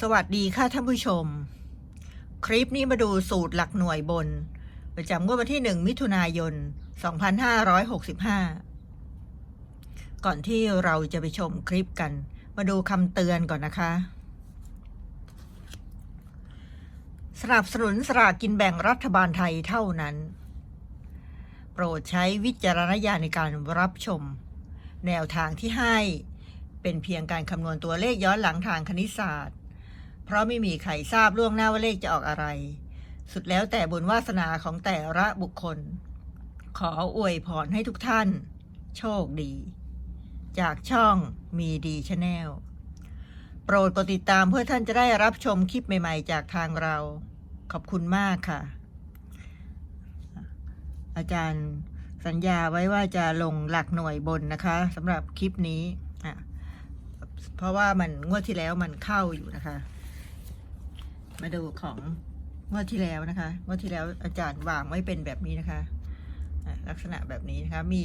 สวัสดีค่ะท่านผู้ชม คลิปนี้มาดูสูตรหลักหน่วยบน ประจำงวดวันที่ 1 มิถุนายน 2565 ก่อนที่เราจะไปชมคลิปกัน มาดูคำเตือนก่อนนะคะ สนับสนุนสลากกินแบ่งรัฐบาลไทยเท่านั้น โปรดใช้วิจารณญาณในการรับชม แนวทางที่ให้เป็นเพียงการคำนวณตัวเลขย้อนหลังทางคณิตศาสตร์ เพราะไม่มีใครทราบล่วงหน้าว่าเลขจะออกอะไร สุดแล้วแต่บุญวาสนาของแต่ละบุคคล ขออวยพรให้ทุกท่าน โชคดี จากช่องมีดีชาแนลโปรดกดติดตามเพื่อท่านจะได้รับชมคลิปใหม่ๆ จากทางเรา ขอบคุณมากค่ะ อาจารย์สัญญาไว้ว่าจะลงหลักหน่วยบนนะคะสำหรับคลิปนี้ เพราะว่ามันงวดที่แล้วมันเข้าอยู่นะคะ มาดูของงวดที่แล้วนะคะงวดที่แล้วอาจารย์วางไว้เป็นแบบนี้นะคะลักษณะแบบนี้นะคะ มี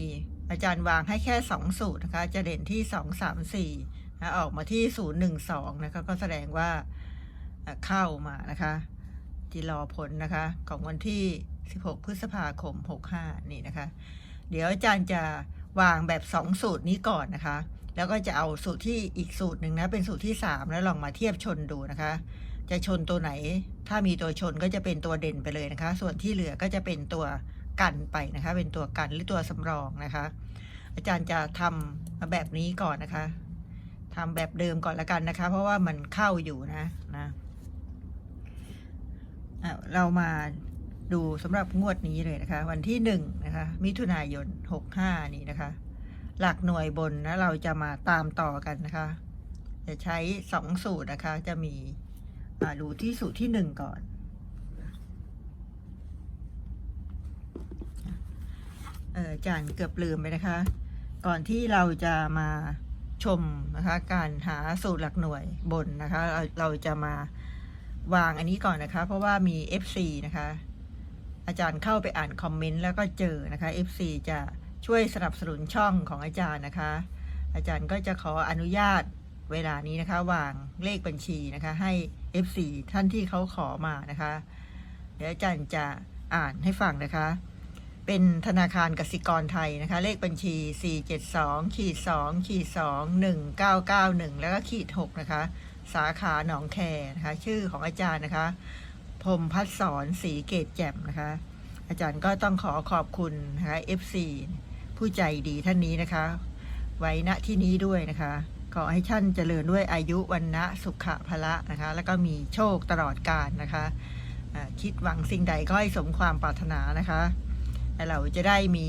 อาจารย์วางให้แค่สองสูตรนะคะ จะเด่นที่สองสามสี่นะออกมาที่ศูนย์หนึ่งสองนะคะ ก็แสดงว่าเข้ามานะคะที่รอผลนะคะ ของวันที่ 16 พฤษภาคม 65 นี่นะคะ เดี๋ยวอาจารย์จะวางแบบ 2 สูตรนี้ก่อนนะคะ แล้วก็จะเอาสูตรที่อีกสูตรหนึ่งนะ เป็นสูตรที่ 3 แล้วลองมาเทียบชนดูนะคะ จะชนตัวไหน ถ้ามีตัวชนก็จะเป็นตัวเด่นไปเลยนะคะ ส่วนที่เหลือก็จะเป็นตัวกันไปนะคะ เป็นตัวกันหรือตัวสำรองนะคะ อาจารย์จะทำแบบนี้ก่อนนะคะทำแบบเดิมก่อนละกันนะคะ เพราะว่ามันเข้าอยู่นะนะเรามาดูสำหรับงวดนี้เลยนะคะ วันที่หนึ่งนะคะ มิถุนายนหกห้านี่นะคะ หลักหน่วยบนนะเราจะมาตามต่อกันนะคะ จะใช้สองสูตรนะคะ จะมี อ่าดูที่สูตรที่หนึ่งก่อน เอออาจารย์เกือบลืมไปนะคะ ก่อนที่เราจะมาชมนะคะ การหาสูตรหลักหน่วยบนนะคะ เราเราจะมาวางอันนี้ก่อนนะคะ เพราะว่ามี FC นะคะ อาจารย์เข้าไปอ่านคอมเมนต์แล้วก็เจอนะคะ FC จะช่วยสนับสนุนช่องของอาจารย์นะคะ อาจารย์ก็จะขออนุญาต เวลานี้นะคะวางเลขบัญชีนะคะให้ FC ท่านที่เขาขอมานะคะ เดี๋ยวอาจารย์จะอ่านให้ฟังนะคะ เป็นธนาคารกสิกรไทยนะคะ เลขบัญชี 472ขีด2ขีด2 1991 แล้วก็ขีด6นะคะ สาขาหนองแคนะคะ ชื่อของอาจารย์นะคะพรมพัฒสอนสีเกตแจ่มนะคะ อาจารย์ก็ต้องขอขอบคุณนะคะ FC ผู้ใจดีท่านนี้นะคะ ไว้ณที่นี้ด้วยนะคะ ขอให้ท่านเจริญด้วยอายุวันนะสุขะพละนะคะ แล้วก็มีโชคตลอดกาลนะคะคิดหวังสิ่งใดก็ให้สมความปรารถนานะคะเราจะได้มี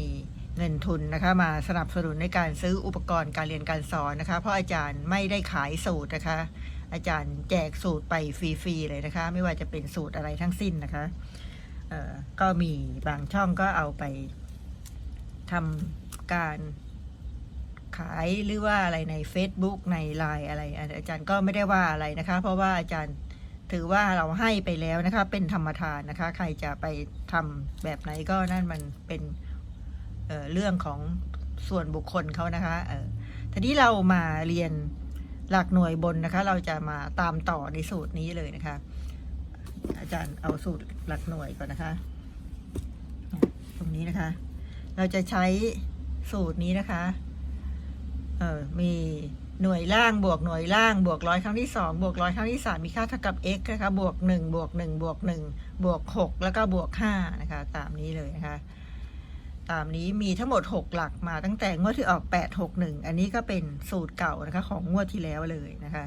เงินทุนนะคะมาสนับสนุนในการซื้ออุปกรณ์การเรียนการสอนนะคะ เพราะอาจารย์ไม่ได้ขายสูตรนะคะ อาจารย์แจกสูตรไปฟรีๆเลยนะคะ ไม่ว่าจะเป็นสูตรอะไรทั้งสิ้นนะคะก็มีบางช่องก็เอาไปทำการายหรือว่าอะไรใน Facebook ในไลน์อะไร อาจารย์ก็ไม่ได้ว่าอะไรนะคะ เพราะว่าอาจารย์ถือว่าเราให้ไปแล้วนะคะ เป็นธรรมทานนะคะ ใครจะไปทำแบบไหนก็นั่นมันเป็นเเรื่องของส่วนบุคคลเขานะคะเออทีนี้เรามาเรียนหลักหน่วยบนนะคะ เราจะมาตามต่อในสูตรนี้เลยนะคะ อาจารย์เอาสูตรหลักหน่วยก่อนนะคะ ตรงนี้นะคะ เราจะใช้สูตรนี้นะคะ เออมีหน่วยล่างบวกหน่วยล่างบวกร้อยครั้งที่สองบวกร้อยครั้งที่สามมีค่าเท่ากับ x นะคะบวกหนึ่งบวกหนึ่งบวกหนึ่งบวกหกแล้วก็บวกห้านะคะตามนี้เลยนะคะตามนี้มีทั้งหมด 6 หลักมาตั้งแต่งวดที่ออก 8 6 1 อันนี้ก็เป็นสูตรเก่านะคะของงวดที่แล้วเลยนะคะ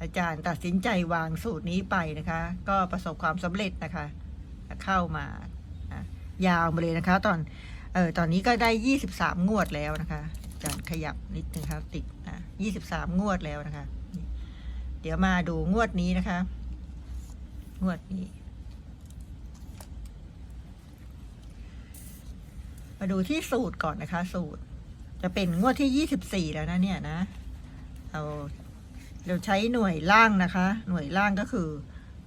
อาจารย์ตัดสินใจวางสูตรนี้ไปนะคะ ก็ประสบความสำเร็จนะคะ เข้ามาอะยาวมาเลยนะคะ ตอนเออตอนนี้ก็ได้ 23 งวดแล้วนะคะ อาจารย์ขยับนิดนึงครับ ติดอะ23งวดแล้วนะคะ เดี๋ยวมาดูงวดนี้นะคะ งวดนี้ มาดูที่สูตรก่อนนะคะ สูตร จะเป็นงวดที่ยี่สิบสี่แล้วนะเนี่ยนะเราเราใช้หน่วยล่างนะคะ หน่วยล่างก็คือ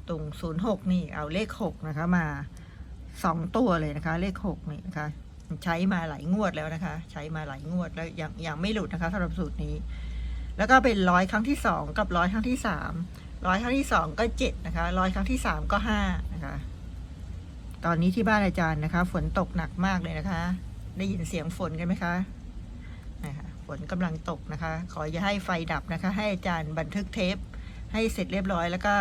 ตรงศูนย์หกนี่ เอาเลขหกนะคะ มาสองตัวเลยนะคะ เลขหกนี่นะคะ ใช้มาหลายงวดแล้วนะคะ ใช้มาหลายงวดแล้วยังยังไม่หลุดนะคะสำหรับสูตรนี้ แล้วก็เป็นร้อยครั้งที่สองกับร้อยครั้งที่สามร้อยครั้งที่สองก็เจ็ดนะคะร้อยครั้งที่สามก็ห้านะคะ ตอนนี้ที่บ้านอาจารย์นะคะ ฝนตกหนักมากเลยนะคะ ได้ยินเสียงฝนกันไหมคะนะคะฝนกำลังตกนะคะ ขออย่าให้ไฟดับนะคะ ให้อาจารย์บันทึกเทป ให้เสร็จเรียบร้อย แล้วก็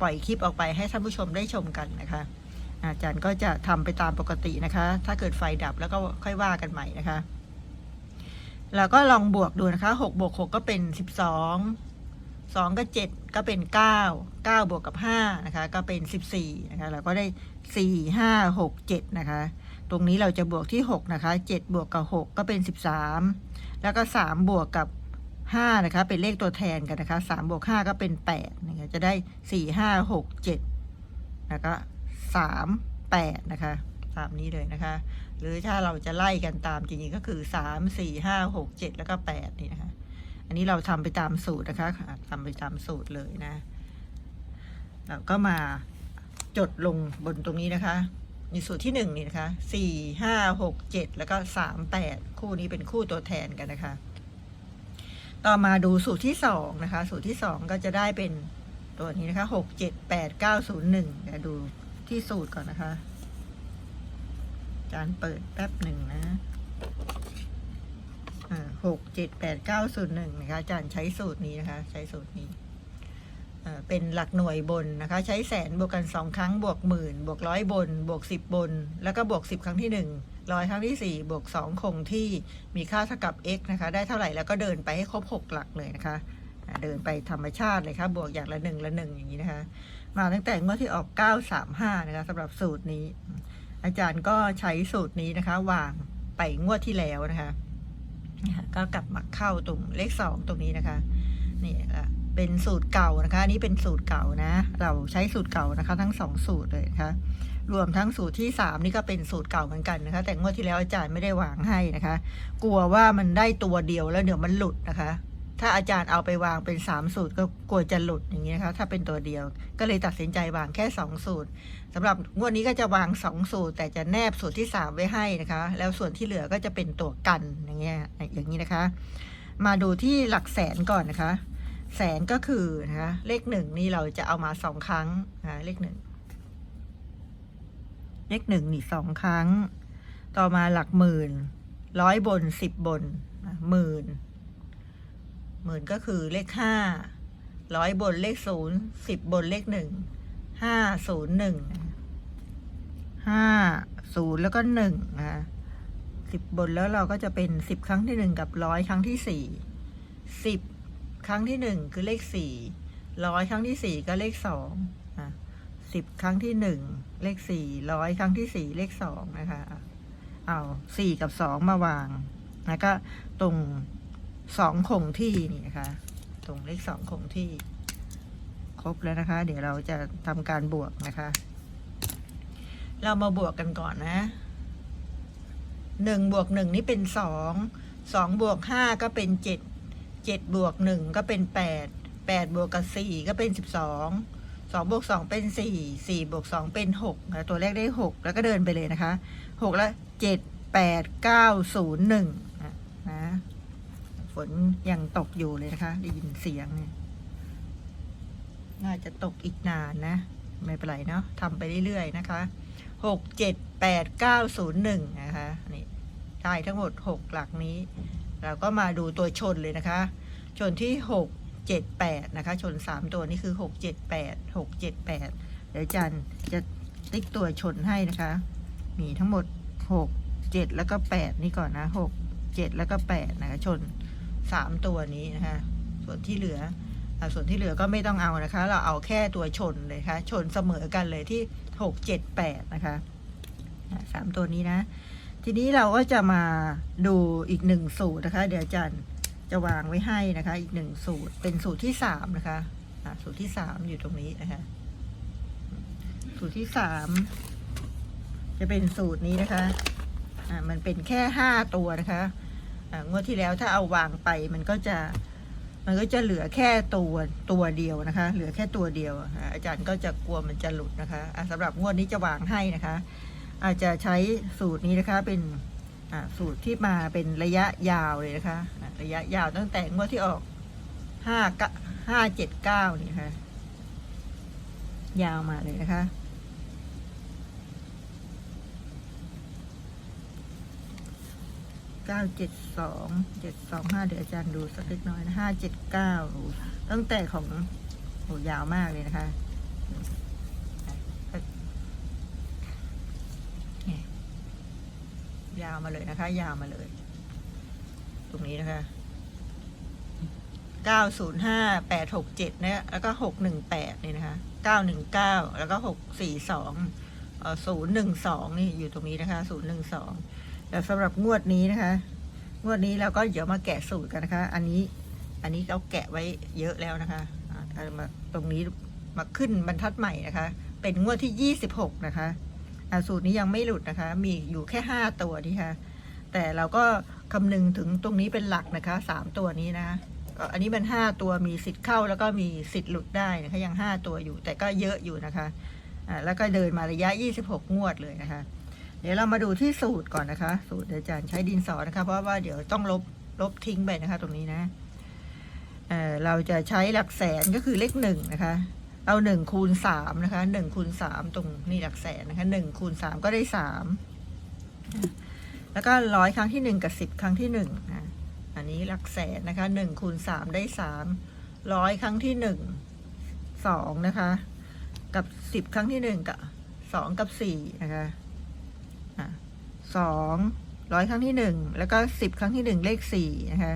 ปล่อยคลิปออกไปให้ท่านผู้ชมได้ชมกันนะคะ อาจารย์ก็จะทำไปตามปกตินะคะ ถ้าเกิดไฟดับแล้วก็ค่อยว่ากันใหม่นะคะ แล้วก็ลองบวกดูนะคะหกบวกหกก็เป็นสิบสองสองก็เจ็ดก็เป็นเก้าเก้าบวกกับห้านะคะ ก็เป็นสิบสี่นะคะเราก็ได้สี่ห้าหกเจ็ดนะคะ ตรงนี้เราจะบวกที่หกนะคะเจ็ดบวกกับหกก็เป็นสิบสามแล้วก็สามบวกกับห้านะคะ เป็นเลขตัวแทนกันนะคะสามบวกห้าก็เป็นแปดนะคะจะได้สี่ห้าหกเจ็ดแล้วก็ สามแปดนะคะตามนี้เลยนะคะ หรือถ้าเราจะไล่กันตามจริงๆก็คือสามสี่ห้าหกเจ็ดแล้วก็แปดนี่นะคะ อันนี้เราทำไปตามสูตรนะคะทำไปตามสูตรเลยนะเราก็มาจดลงบนตรงนี้นะคะมีสูตรที่หนึ่งนี่นะคะสี่ห้าหกเจ็ดแล้วก็สามแปดคู่นี้เป็นคู่ตัวแทนกันนะคะ ต่อมาดูสูตรที่สองนะคะ สูตรที่สองก็จะได้เป็นตัวนี้นะคะหกเจ็ดแปดเก้าศูนย์หนึ่งเดี๋ยวดู ที่สูตรก่อนนะคะ จานเปิดแป๊บหนึ่งนะหกเจ็ดแปดเก้าศูนย์หนึ่งนะคะอาจารย์ใช้สูตรนี้นะคะ ใช้สูตรนี้เป็นหลักหน่วยบนนะคะ ใช้แสนบวกกันสองครั้งบวกหมื่นบวกร้อยบน บวกสิบบน แล้วก็บวกสิบครั้งที่หนึ่งร้อยครั้งที่สี่บวกสองคงที่มีค่าเท่ากับ x นะคะ ได้เท่าไหร่แล้วก็เดินไปให้ครบหกหลักเลยนะคะ เดินไปธรรมชาติเลยค่ะบวกอย่างละหนึ่งละหนึ่งอย่างนี้นะคะ มาตั้งแต่งวดที่ออกเก้าสามห้านะคะสำหรับสูตรนี้ อาจารย์ก็ใช้สูตรนี้นะคะ วางไปงวดที่แล้วนะคะ ก็กลับมาเข้าตรงเลขสองตรงนี้นะคะนี่เป็นสูตรเก่านะคะอันนี้เป็นสูตรเก่านะ เราใช้สูตรเก่านะคะ ทั้งสองสูตรเลยนะคะรวมทั้งสูตรที่สามนี่ก็เป็นสูตรเก่าเหมือนกันนะคะ แต่งวดที่แล้วอาจารย์ไม่ได้วางให้นะคะ กลัวว่ามันได้ตัวเดียวแล้วเดี๋ยวมันหลุดนะคะ ถ้าอาจารย์เอาไปวางเป็นสามสูตรก็กลัวจะหลุดอย่างนี้นะคะถ้าเป็นตัวเดียว ก็เลยตัดสินใจวางแค่สองสูตรสำหรับงวดนี้ก็จะวางสองสูตร แต่จะแนบสูตรที่สามไว้ให้นะคะ แล้วส่วนที่เหลือก็จะเป็นตัวกันอย่างเงี้ยอย่างนี้นะคะ มาดูที่หลักแสนก่อนนะคะ แสนก็คือนะคะเลขหนึ่งนี่เราจะเอามาสองครั้งนะเลขหนึ่งเลขหนึ่งนี่สองครั้ง ต่อมาหลักหมื่นร้อยบนสิบบนหมื่น หมื่นก็คือเลขห้าร้อยบนเลขศูนย์สิบบนเลขหนึ่งห้าศูนย์หนึ่งห้าศูนย์แล้วก็หนึ่งนะสิบบนแล้วเราก็จะเป็นสิบครั้งที่หนึ่งกับร้อยครั้งที่สี่สิบครั้งที่หนึ่งคือเลขสี่ร้อยครั้งที่สี่ก็เลขสองสิบครั้งที่หนึ่งเลขสี่ร้อยครั้งที่สี่เลขสองนะคะ เอาสี่กับสองมาวาง แล้วก็ตรง สองคงที่นี่นะคะตรงเลขสองคงที่ ครบแล้วนะคะ เดี๋ยวเราจะทำการบวกนะคะ เรามาบวกกันก่อนนะหนึ่งบวกหนึ่งนี่เป็นสองสองบวกห้าก็เป็นเจ็ดเจ็ดบวกหนึ่งก็เป็นแปดแปดบวกกับสี่ก็เป็นสิบสองสองบวกสองเป็นสี่สี่บวกสองเป็นหกตัวแรกได้หกแล้วก็เดินไปเลยนะคะหกแล้วเจ็ดแปดเก้าศูนย์หนึ่งนะ ฝนยังตกอยู่เลยนะคะ ได้ยินเสียงเนี่ย น่าจะตกอีกนานนะ ไม่เป็นไรเนาะทำไปเรื่อยๆนะคะหกเจ็ดแปดเก้าศูนย์หนึ่งนะคะนี่ได้ทั้งหมดหกหลักนี้ เราก็มาดูตัวชนเลยนะคะ ชนที่หกเจ็ดแปดนะคะ ชนสามตัวนี่คือหกเจ็ดแปดหกเจ็ดแปดเดี๋ยวจันจะติ๊กตัวชนให้นะคะ มีทั้งหมดหกเจ็ดแล้วก็แปดนี่ก่อนนะหกเจ็ดแล้วก็แปดนะคะชน สามตัวนี้นะคะส่วนที่เหลือส่วนที่เหลือก็ไม่ต้องเอานะคะ เราเอาแค่ตัวชนเลยค่ะ ชนเสมอกันเลยที่หกเจ็ดแปดนะคะสามตัวนี้นะ ทีนี้เราก็จะมาดูอีกหนึ่งสูตรนะคะ เดี๋ยวจารย์จะวางไว้ให้นะคะ อีกหนึ่งสูตรเป็นสูตรที่สามนะคะสูตรที่สามอยู่ตรงนี้นะคะ สูตรที่สามจะเป็นสูตรนี้นะคะ อ่า มันเป็นแค่ห้าตัวนะคะ งวดที่แล้วถ้าเอาวางไปมันก็จะมันก็จะเหลือแค่ตัวตัวเดียวนะคะ เหลือแค่ตัวเดียวอาจารย์ก็จะกลัวมันจะหลุดนะคะะสำหรับงวดนี้จะวางให้นะคะ อาจจะใช้สูตรนี้นะคะเป็นสูตรที่มาเป็นระยะยาวเลยนะคะ ระยะยาวตั้งแต่งวดที่ออกห้าห้าเจ็ดเก้านี่ค่ะยาวมาเลยนะคะ ก้าเจ็ดสองเจ็ดสองห้าเดี๋ยวอาจารย์ดูสักเล็กน้อยนะห้าเจ็ดเก้าตั้งแต่ของโหยาวมากเลยนะคะเนี่ยยาวมาเลยนะคะ ยาวมาเลย ตรงนี้นะคะเก้าศูนย์ห้าแปดหกเจ็ดเนี่ยแล้วก็หกหนึ่งแปดนี่นะคะเก้าหนึ่งเก้าแล้วก็หกสี่สองศูนย์หนึ่งสองนี่อยู่ตรงนี้นะคะศูนย์หนึ่งสอง แต่สำหรับงวดนี้นะคะ งวดนี้เราก็เดี๋ยวมาแกะสูตรกันนะคะ อันนี้อันนี้เราแกะไว้เยอะแล้วนะคะมาตรงนี้มาขึ้นบรรทัดใหม่นะคะ เป็นงวดที่ 26 นะคะสูตรนี้ยังไม่หลุดนะคะ มีอยู่แค่ 5 ตัวนี่ค่ะ แต่เราก็คำนึงถึงตรงนี้เป็นหลักนะคะ 3 ตัวนี้นะะอันนี้มัน5ตัวมีสิทธิ์เข้าแล้วก็มีสิทธิ์หลุดได้นะคะยัง 5 ตัวอยู่ แต่ก็เยอะอยู่นะคะแล้วก็เดินมาระยะ 26 งวดเลยนะคะ เดี๋ยวเรามาดูที่สูตรก่อนนะคะ สูตรอาจารย์ใช้ดินสอนะคะ เพราะว่าเดี๋ยวต้องลบลบทิ้งไปนะคะ ตรงนี้นะเอ่อเราจะใช้หลักแสนก็คือเลขหนึ่งนะคะ เอาหนึ่งคูณสามนะคะหนึ่งคูณสามตรงนี่หลักแสนนะคะหนึ่งคูณสามก็ได้สามแล้วก็ร้อยครั้งที่หนึ่งกับสิบครั้งที่หนึ่งนะอันนี้หลักแสนนะคะหนึ่งคูณสามได้สามร้อยครั้งที่หนึ่งสองนะคะ กับสิบครั้งที่หนึ่งกับสองกับสี่นะคะ สองร้อยครั้งที่หนึ่งแล้วก็สิบครั้งที่หนึ่งเลขสี่นะคะ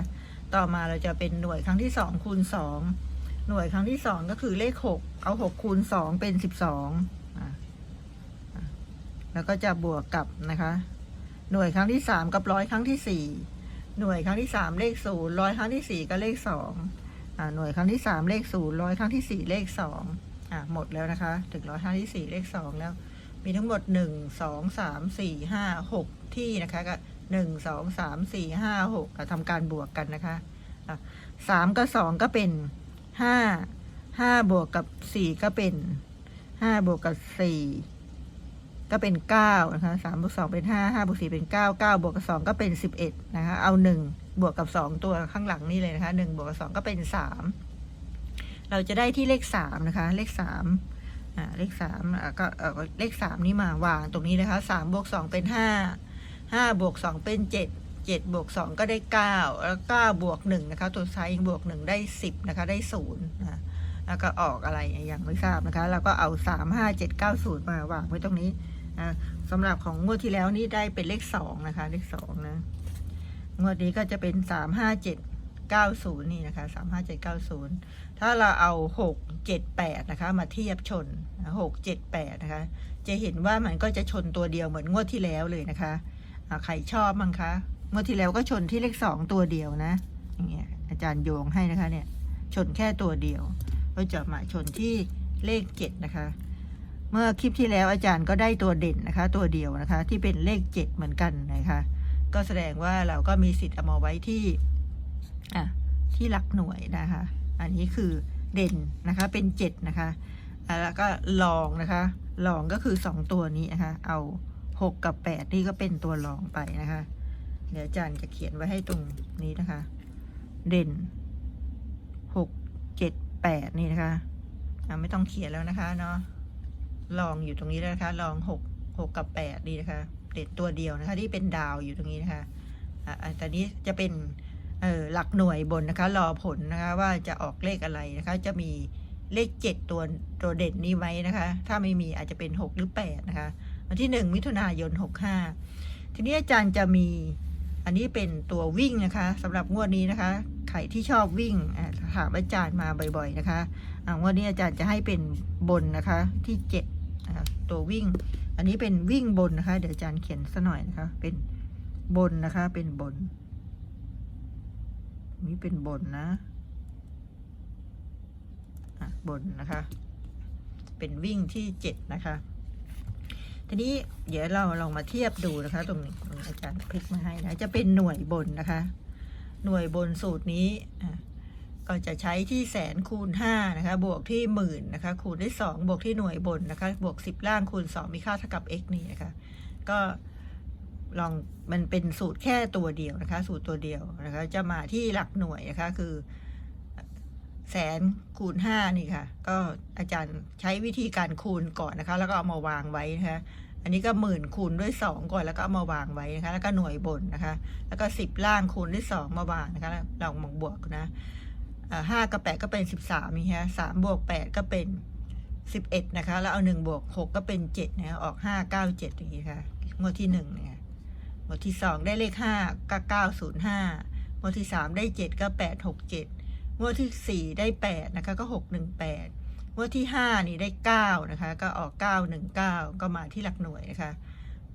ต่อมาเราจะเป็นหน่วยครั้งที่สองคูณสองหน่วยครั้งที่สองก็คือเลขหกเอาหกคูณสองเป็นสิบสองแล้วก็จะบวกกับนะคะ หน่วยครั้งที่สามกับร้อยครั้งที่สี่หน่วยครั้งที่สามเลขศูนย์ร้อยครั้งที่สี่ก็เลขสองหน่วยครั้งที่สามเลขศูนย์ร้อยครั้งที่สี่เลขสองอ่าหมดแล้วนะคะ ถึงร้อยครั้งที่สี่เลขสองแล้ว มีทั้งหมดหนึ่งสองสามสี่ห้าหกที่นะคะก็หนึ่งสองสามสี่ห้าหกทำการบวกกันนะคะสามกับสองก็เป็นห้าห้าบวกกับสี่ก็เป็นห้าบวกกับสี่ก็เป็นเก้านะคะสามบวกสองเป็นห้าห้าบวกสี่เป็นเก้าเก้าบวกกับสองก็เป็นสิบเอ็ดนะคะ เอาหนึ่งบวกกับสองตัวข้างหลังนี่เลยนะคะหนึ่งบวกกับสองก็เป็นสามเราจะได้ที่เลขสามนะคะ เลขสาม อ่าเลขสามก็เออเลขสามนี่มาวางตรงนี้นะคะสามบวกสองเป็นห้าห้าบวกสองเป็นเจ็ดเจ็ดบวกสองก็ได้เก้าแล้วเก้าบวกหนึ่งนะคะ ตัวซ้ายบวกหนึ่งได้สิบนะคะ ได้ศูนย์นะแล้วก็ออกอะไรอยังไม่ทราบนะคะ แล้วก็เอาสามห้าเจ็ดเก้าศูนย์มาวางไว้ตรงนี้นะสำหรับของงวดที่แล้วนี่ได้เป็นเลขสองนะคะ เลขสองนะงวดนี้ก็จะเป็นสามห้าเจ็ดเก้าศูนย์นี่นะคะสามห้าเจ็ดเก้าศูนย์ ถ้าเราเอาหกเจ็ดแปดนะคะ มาเทียบชนหกเจ็ดแปดนะคะ จะเห็นว่ามันก็จะชนตัวเดียวเหมือนงวดที่แล้วเลยนะคะใครชอบมั้งคะงวดที่แล้วก็ชนที่เลขสองตัวเดียวนะอย่างเงี้ยอาจารย์โยงให้นะคะเนี่ยชนแค่ตัวเดียว ก็จะมาชนที่เลขเจ็ดนะคะ เมื่อคลิปที่แล้วอาจารย์ก็ได้ตัวเด่นนะคะ ตัวเดียวนะคะ ที่เป็นเลขเจ็ดเหมือนกันนะคะ ก็แสดงว่าเราก็มีสิทธิ์เอามาไว้ที่อะที่หลักหน่วยนะคะ อันนี้คือเด่นนะคะเป็นเจ็ดนะคะ แล้วก็ลองนะคะลองก็คือสองตัวนี้นะคะ เอาหกกับแปดนี่ก็เป็นตัวลองไปนะคะ เดี๋ยวอาจารย์จะเขียนไว้ให้ตรงนี้นะคะ เด่นหกเจ็ดแปดนี่นะคะไม่ต้องเขียนแล้วนะคะเนาะลองอยู่ตรงนี้แล้วนะคะลองหกหกกับแปดนี่นะคะ เด่นตัวเดียวนะคะ ที่เป็นดาวอยู่ตรงนี้นะคะอะอันตอนนี้จะเป็น เออหลักหน่วยบนนะคะรอผลนะคะว่าจะออกเลขอะไรนะคะ จะมีเลขเจ็ดตัวตัวเด่นนี้ไว้นะคะ ถ้าไม่มีอาจจะเป็นหกหรือแปดนะคะ วันที่หนึ่งมิถุนายนหกห้าทีนี้อาจารย์จะมีอันนี้เป็นตัววิ่งนะคะสำหรับงวดนี้นะคะใครที่ชอบวิ่งถามอาจารย์มาบ่อยๆนะคะงวดนี้อาจารย์จะให้เป็นบนนะคะที่เจ็ดนะคะตัววิ่ง อันนี้เป็นวิ่งบนนะคะ เดี๋ยวอาจารย์เขียนสัหน่อยนะคะ เป็นบนนะคะเป็นบน นี่เป็นบนนะอะบนนะคะ เป็นวิ่งที่เจ็ดนะคะ ทีนี้เดี๋ยวเราลองมาเทียบดูนะคะ ตรงนี้อาจารย์พลิกมาให้นะจะเป็นหน่วยบนนะคะ หน่วยบนสูตรนี้อะก็จะใช้ที่แสนคูณห้านะคะ บวกที่หมื่นนะคะ คูณด้วยสองบวกที่หน่วยบนนะคะ บวกสิบล่างคูณสองมีค่าเท่ากับ x นี่นะคะ ก็ ลองมันเป็นสูตรแค่ตัวเดียวนะคะ สูตรตัวเดียวนะคะ จะมาที่หลักหน่วยนะคะคือ แสนคูณห้านี่ค่ะ ก็อาจารย์ใช้วิธีการคูณก่อนนะคะ แล้วก็เอามาวางไว้นะคะ อันนี้ก็หมื่นคูณด้วยสองก่อนแล้วก็เอามาวางไว้นะคะ แล้วก็หน่วยบนนะคะ แล้วก็สิบล่างคูณด้วยสองมาวางนะคะล้วลองมาบวกนะห้ากับแปดก็เป็นสิบสามนี่ฮะสามบวกแปดก็เป็นสิบเอ็ดนะคะ แล้วเอาหนึ่งบวกหกก็เป็นเจ็ดนะออกห้าเก้าเจ็ดอย่างนี้ค่ะงวดที่หนึ่งเนี่ย งวดที่สองได้เลขห้าก็เก้าศูนย์ห้างวดที่สามได้เจ็ดก็แปดหกเจ็ดงวดที่สี่ได้แปดนะคะก็หกหนึ่งแปดงวดที่ห้านี่ได้เก้านะคะ ก็ออกเก้าหนึ่งเก้าก็มาที่หลักหน่วยนะคะ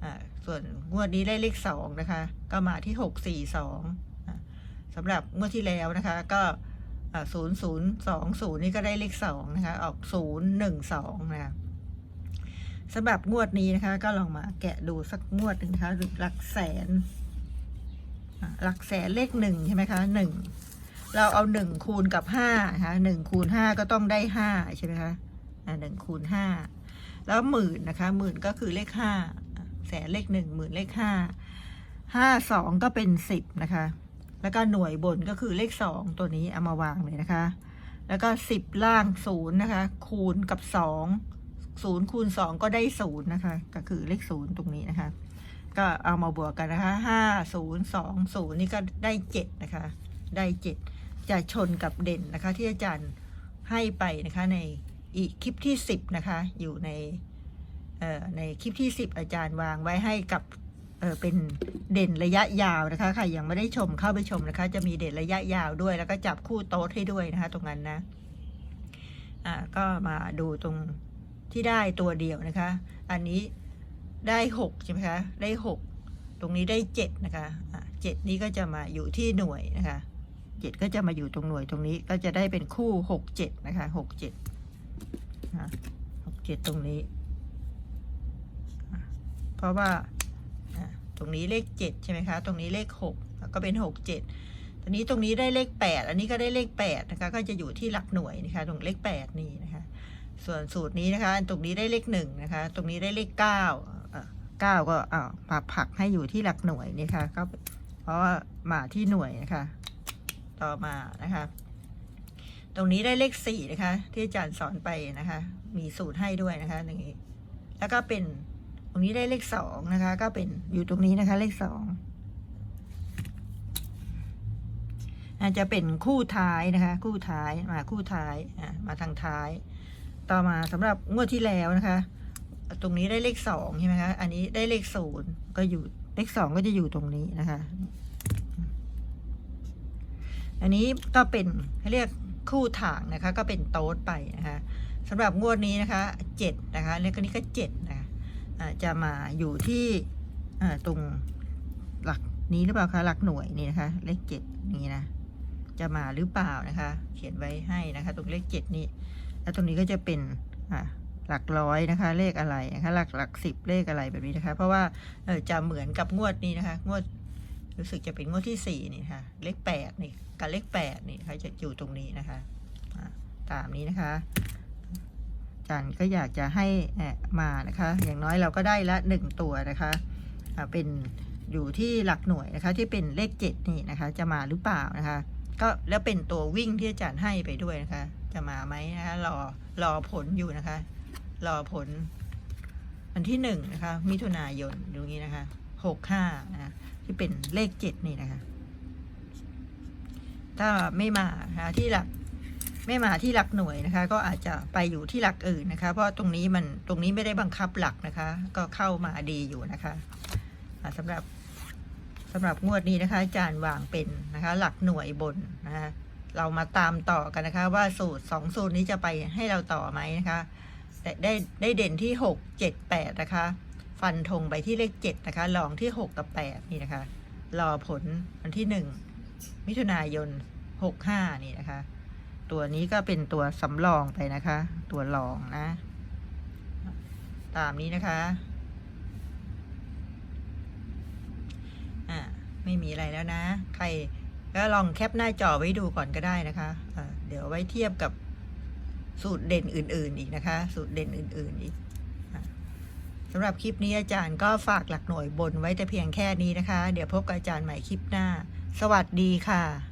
อ่าส่วนงวดนี้ได้เลขสองนะคะ ก็มาที่หกสี่สองสำหรับงวดที่แล้วนะคะ ก็ศูนย์ศูนย์สองศูนย์นี่ก็ได้เลขสองนะคะ ออกศูนย์หนึ่งสองนะคะ สำหรับงวดนี้นะคะ ก็ลองมาแกะดูสักงวดหนึ่งนะคะหลักแสนหลักแสนเลขหนึ่งใช่ไหมคะหนึ่งเราเอาหนึ่งคูณกับห้านะคะหนึ่งคูณห้าก็ต้องได้ห้าใช่ไหมคะหนึ่งคูณห้าแล้วหมื่นนะคะหมื่นก็คือเลขห้าแสนเลขหนึ่งหมื่นเลขห้าห้าสองก็เป็นสิบนะคะ แล้วก็หน่วยบนก็คือเลขสองตัวนี้เอามาวางเลยนะคะ แล้วก็สิบล่างศูนย์นะคะ คูณกับสอง ศูนย์คูณสองก็ได้ศูนย์นะคะ ก็คือเลขศูนย์ตรงนี้นะคะ ก็เอามาบวกกันนะคะห้าศูนย์สองศูนย์นี่ก็ได้เจ็ดนะคะ ได้เจ็ดจะชนกับเด่นนะคะ ที่อาจารย์ให้ไปนะคะในอีกคลิปที่สิบนะคะ อยู่ในในคลิปที่สิบอาจารย์วางไว้ให้กับเเป็นเด่นระยะยาวนะคะใครยังไม่ได้ชมเข้าไปชมนะคะ จะมีเด่นระยะยาวด้วย แล้วก็จับคู่โต๊ดให้ด้วยนะคะ ตรงนั้นนะอ่าก็มาดูตรง ที่ได้ตัวเดียวนะคะ อันนี้ได้หกใช่ไหมคะได้หกตรงนี้ได้เจ็ดนะคะเจ็ดนี้ก็จะมาอยู่ที่หน่วยนะคะเจ็ดก็จะมาอยู่ตรงหน่วยตรงนี้ก็จะได้เป็นคู่หกเจ็ดนะคะหกเจ็ดหกเจ็ดตรงนี้ เพราะว่าตรงนี้เลขเจ็ดใช่ไหมคะ ตรงนี้เลขหกก็เป็นหกเจ็ดตรงนี้ตรงนี้ได้เลขแปดอันนี้ก็ได้เลขแปดนะคะ ก็จะอยู่ที่หลักหน่วยนะคะ ตรงเลขแปดนี่นะคะ ส่วนสูตรนี้นะคะ ตรงนี้ได้เลขหนึ่งนะคะ ตรงนี้ได้เลขเก้าเก้าก็อ่ามาผักให้อยู่ที่หลักหน่วยนี่ค่ะก็เพราะว่ามาที่หน่วยนะคะ ต่อมานะคะ ตรงนี้ได้เลขสี่นะคะ ที่อาจารย์สอนไปนะคะ มีสูตรให้ด้วยนะคะอย่างนี้แล้วก็เป็นตรงนี้ได้เลขสองนะคะ ก็เป็นอยู่ตรงนี้นะคะ เลขสองอาจจะเป็นคู่ท้ายนะคะ คู่ท้ายมาคู่ท้ายอะมาทางท้าย ต่อมาสำหรับงวดที่แล้วนะคะ ตรงนี้ได้เลขสองใช่ไหมคะ อันนี้ได้เลขศูนย์ก็อยู่เลขสองก็จะอยู่ตรงนี้นะคะ อันนี้ก็เป็นเขาเรียกคู่ถางนะคะ ก็เป็นโต๊ดไปนะคะสำหรับงวดนี้นะคะเจ็ดนะคะแล้วก็นี้ก็เจ็ดนะคะจะมาอยู่ที่ตรงหลักนี้หรือเปล่าคะหลักหน่วยนี่นะคะ เลขเจ็ดนี่นะจะมาหรือเปล่านะคะ เขียนไว้ให้นะคะ ตรงเลขเจ็ดนี่ แล้วตรงนี้ก็จะเป็นหลักร้อยนะคะ เลขอะไรนะคะหลักหลักสิบเลขอะไรแบบนี้นะคะ เพราะว่าจะเหมือนกับงวดนี้นะคะ งวดรู้สึกจะเป็นงวดที่สี่นี่ค่ะ เลขแปดนี่กับเลขแปดนี่นะคะจะอยู่ตรงนี้นะคะตามนี้นะคะจันก็อยากจะให้แอะมานะคะ อย่างน้อยเราก็ได้ละหนึ่งตัวนะคะเป็นอยู่ที่หลักหน่วยนะคะ ที่เป็นเลขเจ็ดนี่นะคะ จะมาหรือเปล่านะคะ ก็แล้วเป็นตัววิ่งที่อาจารย์ให้ไปด้วยนะคะ จะมาไหมนะคะรอรอผลอยู่นะคะ รอผล วันที่หนึ่งนะคะ มิถุนายนตรงนี้นะคะหกห้านะคะที่เป็นเลขเจ็ดนี่นะคะ ถ้าไม่มานะคะที่หลักไม่มาที่หลักหน่วยนะคะ ก็อาจจะไปอยู่ที่หลักอื่นนะคะ เพราะตรงนี้มันตรงนี้ไม่ได้บังคับหลักนะคะ ก็เข้ามาดีอยู่นะคะอ่าสำหรับ สำหรับงวดนี้นะคะ อาจารย์วางเป็นนะคะ หลักหน่วยบนนะคะเรามาตามต่อกันนะคะ ว่าสูตรสองสูตรนี้จะไปให้เราต่อไหมนะคะแต่ได้ได้เด่นที่หกเจ็ดแปดนะคะ ฟันธงไปที่เลขเจ็ดนะคะลองที่หกกับแปดนี่นะคะ รอผลวันที่หนึ่งมิถุนายนหกห้านี่นะคะ ตัวนี้ก็เป็นตัวสำรองไปนะคะ ตัวรองนะ ตามนี้นะคะ อ่า ไม่มีอะไรแล้วนะ ใครก็ลองแคปหน้าจอไว้ดูก่อนก็ได้นะคะะเดี๋ยวไว้เทียบกับสูตรเด่นอื่น ๆ อีกนะคะ สูตรเด่นอื่น ๆ อีกสำหรับคลิปนี้อาจารย์ก็ฝากหลักหน่วยบนไว้แต่เพียงแค่นี้นะคะ เดี๋ยวพบกับอาจารย์ใหม่คลิปหน้า สวัสดีค่ะ